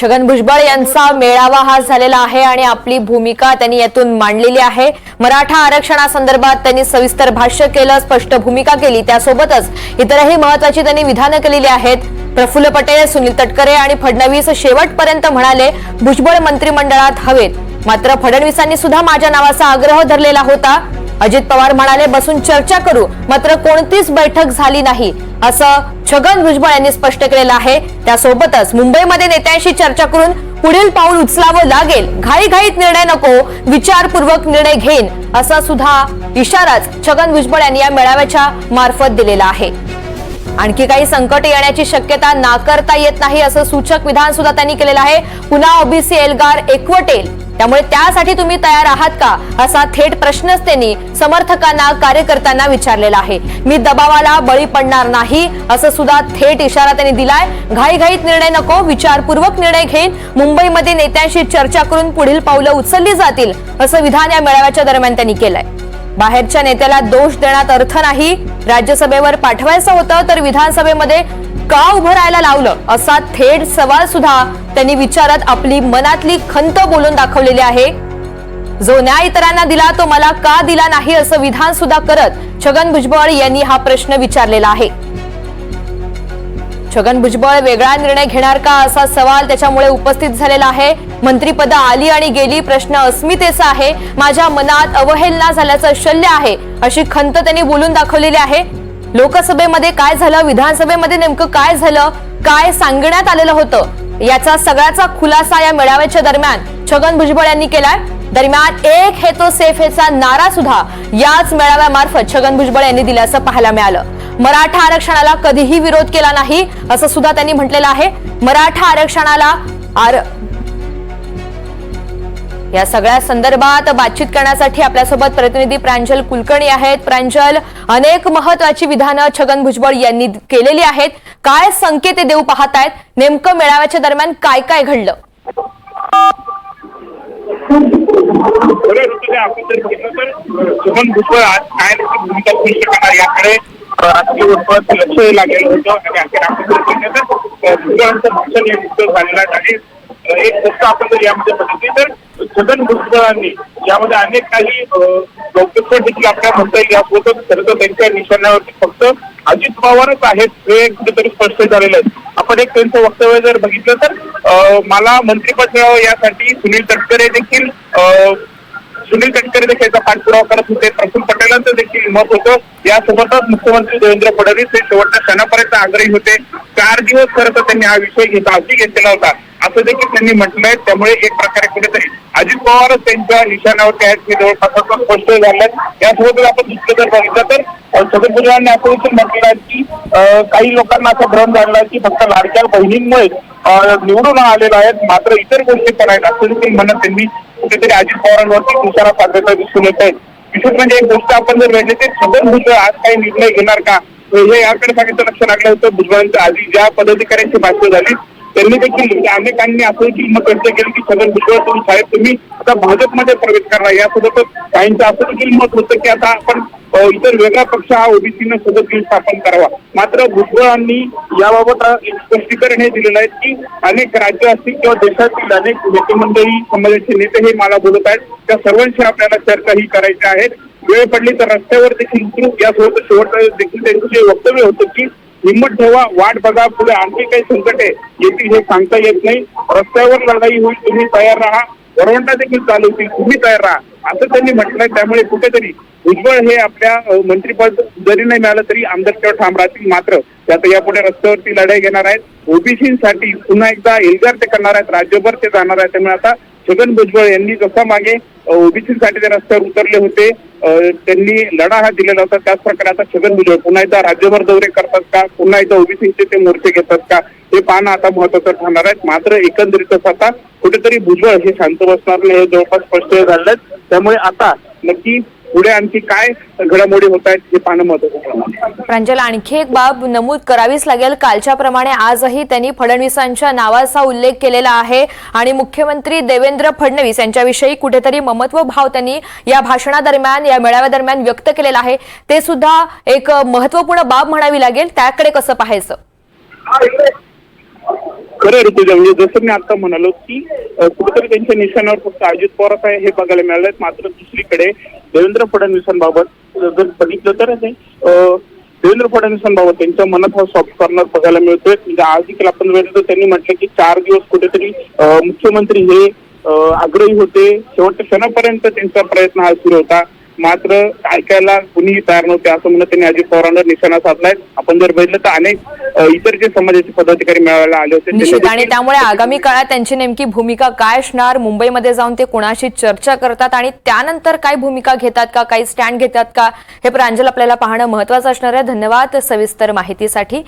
छगन भुजबळ यांचा मेळावा हा झालेला आहे आणि आपली भूमिका त्यांनी यातून मांडलेली आहे. मराठा आरक्षणासंदर्भात त्यांनी सविस्तर भाष्य केलं स्पष्ट भूमिका केली. त्यासोबतच इतरही महत्वाची त्यांनी विधानं केलेली आहेत. प्रफुल्ल पटेल सुनील तटकरे आणि फडणवीस शेवटपर्यंत म्हणाले भुजबळ मंत्रिमंडळात हवेत. मात्र फडणवीसांनी सुद्धा माझ्या नावाचा आग्रह धरलेला होता. अजित पवार म्हणाले बसून चर्चा करू मात्र कोणतीच बैठक झाली नाही. असं छगन भुजबळ यांनी स्पष्ट केलेलं आहे. त्यासोबतच मुंबईमध्ये नेत्यांशी चर्चा करून पुढील पाऊल उचलावं लागेल. घाईघाईत निर्णय नको विचारपूर्वक निर्णय घेईन असा सुद्धा इशाराच छगन भुजबळ यांनी या मेळाव्याच्या मार्फत दिलेला आहे. आणखी काही संकट येण्याची शक्यता नाकारता येत नाही असं सूचक विधान सुद्धा त्यांनी केलेलं आहे. पुन्हा ओबीसी एल्गार एकवटेल. त्यामुळे त्यासाठी तुम्ही तयार आहात का? असा थेट प्रश्नच त्यांनी समर्थकांना कार्यकर्त्यांना विचारलेला आहे. मी दबावाला बळी पडणार नाही असं सुद्धा थेट इशारा त्यांनी दिलाय. घाईघाईत निर्णय नको विचारपूर्वक निर्णय घेईन. मुंबईमध्ये नेत्यांशी चर्चा करून पुढील पावलं उचलली जातील असं विधान या मेळाव्याच्या दरम्यान त्यांनी केलंय. बाहेरच्या नेत्याला दोष देण्यात अर्थ नाही. राज्यसभेवर पाठवायचं होतं तर विधानसभेमध्ये का उभं राहायला लावलं असा थेट सवाल सुद्धा त्यांनी विचारत आपली मनातली खंत बोलून दाखवलेली आहे. जो न्याय इतरांना दिला तो मला का दिला नाही असं विधान सुद्धा करत छगन भुजबळ यांनी हा प्रश्न विचारलेला आहे. छगन भुजबळ वेगळा निर्णय घेणार का असा सवाल त्याच्यामुळे उपस्थित झालेला आहे. मंत्रीपद आली आणि गेली प्रश्न अस्मितेचा आहे. माझ्या मनात अवहेलना झाल्याचं शल्य आहे अशी खंत त्यांनी बोलून दाखवलेली आहे. लोकसभेमध्ये काय झालं? विधानसभेमध्ये नेमकं काय झालं? काय सांगण्यात आलेलं होतं? याचा सगळ्याचा खुलासा या मेळाव्याच्या दरम्यान छगन भुजबळ यांनी केलाय. दरम्यान एक हे तो सेफ हेचा नारा सुद्धा याच मेळाव्यामार्फत छगन भुजबळ यांनी दिल्याचं पाहायला मिळालं. मराठा आरक्षणाला कधीही विरोध केला नाही असं सुद्धा त्यांनी म्हटलेलं आहे. मराठा आरक्षणाला आर या सगळ्या संदर्भात बातचीत करण्यासाठी आपल्यासोबत प्रतिनिधी प्रांजल कुलकर्णी आहेत. प्रांजल अनेक महत्वाची विधानं छगन भुजबळ यांनी केलेली आहेत. काय संकेत देऊ पाहतायत? नेमकं मेळाव्याच्या दरम्यान काय काय घडलं? खऱ्या भुजबळ आज काय भूमिका करणार याकडे अ, राजकीय वर्तुळात लक्ष लागलेलं होतं. आणि अखेर आपण भाषण हे नुकतं झालेलं आहे. एक गोष्ट आपण जर यामध्ये बघितली तर छगन भुजबळांनी यामध्ये अनेक काही अ, देखील आपल्याला म्हणता येईल. यासोबतच खरं तर त्यांच्या निशाण्यावरती फक्त अजित पवारच आहेत हे कुठेतरी स्पष्ट झालेलं आहे. आपण एक त्यांचं वक्तव्य जर बघितलं तर मला मंत्रिपद मिळावं यासाठी सुनील तटकरे देखील सुनील तटकरे देखील याचा पाठपुरावा करत होते. प्रफुल्ल पटेलांचं देखील मत होतं. यासोबतच मुख्यमंत्री देवेंद्र फडणवीस हे शेवटच्या क्षणापर्यंत आग्रही होते. चार दिवस खरं तर त्यांनी हा विषय घेतला हाती घेतलेला होता. असं देखील त्यांनी म्हटलंय. त्यामुळे एक प्रकारे कुठेतरी अजित पवारच त्यांच्या निशाण्यावरती आहेत हे जवळपास स्पष्ट झालंय. यासोबतच आपण दुसरं जर बघितलं तर अ, छगन भुजबळांनी असं देखील म्हटलेलं आहे की काही लोकांना असा भ्रम झाला की फक्त लाडक्या बहिणींमुळे निवडून आलेला आहेत. मात्र इतर गोष्टी पण आहेत. असं देखील म्हणत त्यांनी कुठेतरी अजित पवारांवरती तुषारा साधल्याचं दिसून येत आहेत विशेष म्हणजे एक गोष्ट आपण जर वेगळी ते छगन भुजबळ आज काही निर्णय घेणार का? हे याकडे सांगितलं लक्ष लागलं होतं. भुजबळांचं आधी ज्या पदाधिकाऱ्यांची भाषण झाली त्यांनी देखील म्हणजे अनेकांनी असं देखील मत व्यक्त केलं की छगन भुजबळ तुम्ही साहेब तुम्ही आता भाजपमध्ये प्रवेश करणार. यासोबतच काहींचं असं देखील मत होतं की आता आपण इतर वेगळा पक्ष हा ओबीसीनं सोबत घेऊन स्थापन करावा. मात्र भुजबळांनी याबाबत एक स्पष्टीकरण हे दिलेलं आहे की अनेक राज्य असतील किंवा देशातील अनेक नेतेमंडळी समाजाचे नेते हे मला बोलत आहेत. त्या सर्वांशी आपल्याला चर्चा ही करायची आहे. वेळ पडली तर रस्त्यावर देखील उतरू. यासोबत शेवट देखील त्यांचं जे वक्तव्य होतं की हिंमत ठेवा वाट बघा पुढे आणखी काही संकटे येतील हे सांगता येत नाही. रस्त्यावर लढाई होईल तुम्ही तयार राहा. वरवंटा देखील चालू होतील. तुम्ही तयार राहा. असं त्यांनी म्हटलंय. त्यामुळे कुठेतरी भुजबळ हे आपल्या मंत्रीपद मंत्रिपद जरी नाही मिळालं तरी आमदारकीवर ठाम राहतील मात्र. ते आता यापुढे रस्त्यावरती लढाई घेणार आहेत. ओबीसीसाठी पुन्हा एकदा एल्गार ते करणार आहेत. राज्यभर ते जाणार आहेत. त्यामुळे आता छगन भुजबळ यांनी जसा मागे ओबीसीसाठी ते रस्त्यावर उतरले होते त्यांनी लढा हा दिलेला होता. त्याच प्रकारे आता छगन भुजबळ पुन्हा एकदा राज्यभर दौरे करतात का? पुन्हा एकदा ओबीसीचे ते मोर्चे घेतात का? हे पाहणं आता महत्वाचं ठरणार आहे मात्र एकंदरीतच आता कुठेतरी भुजबळ हे शांत बसणार नाही हे जवळपास स्पष्ट झालं त्यामुळे आता नक्की पुढे आणखी काय घडामोडी होत आहेत हे पाहणं महत्वाचं ठरणार. आहे. प्रांजल आणखी एक बाब नमूद करावीच लागेल. कालच्या प्रमाणे आजही त्यांनी फडणवीसांच्या नावाचा उल्लेख केलेला आहे. आणि मुख्यमंत्री देवेंद्र फडणवीस यांच्याविषयी कुठेतरी ममत्व भाव त्यांनी या भाषणादरम्यान या मेळाव्यादरम्यान व्यक्त केलेला आहे. ते सुद्धा एक महत्त्वपूर्ण बाब म्हणावी लागेल. त्याकडे कसं पाहायचं? खरं ऋतुजा म्हणजे जसं मी आता म्हणालो की कुठेतरी त्यांच्या निशाणावर फक्त अजित पवारच आहे हे बघायला मिळालंय. मात्र दुसरीकडे देवेंद्र फडणवीसांबाबत जर बघितलं तर ते देवेंद्र फडणवीसांबाबत त्यांच्या मनात हा सॉफ्ट कॉर्नर बघायला मिळतोय. म्हणजे आज देखील आपण बघितलं तर त्यांनी म्हटलं की चार दिवस कुठेतरी मुख्यमंत्री हे आग्रही होते. शेवटच्या क्षणापर्यंत त्यांचा प्रयत्न हा सुरू होता. मात्र ऐकायला कुणीही तयार नव्हते असं म्हणत त्यांनी अजित पवारांवर निशाणा साधलाय. आपण जर बघितलं तर अनेक इतर जे समाजाचे पदाधिकारी मिळायला आले होते आणि त्यामुळे आगामी काळात त्यांची नेमकी भूमिका काय असणार? मुंबईमध्ये जाऊन ते कुणाशी चर्चा करतात आणि त्यानंतर काय भूमिका घेतात का? काही स्टँड घेतात का? हे प्रांजल आपल्याला पाहणं महत्वाचं असणार आहे. धन्यवाद सविस्तर माहितीसाठी.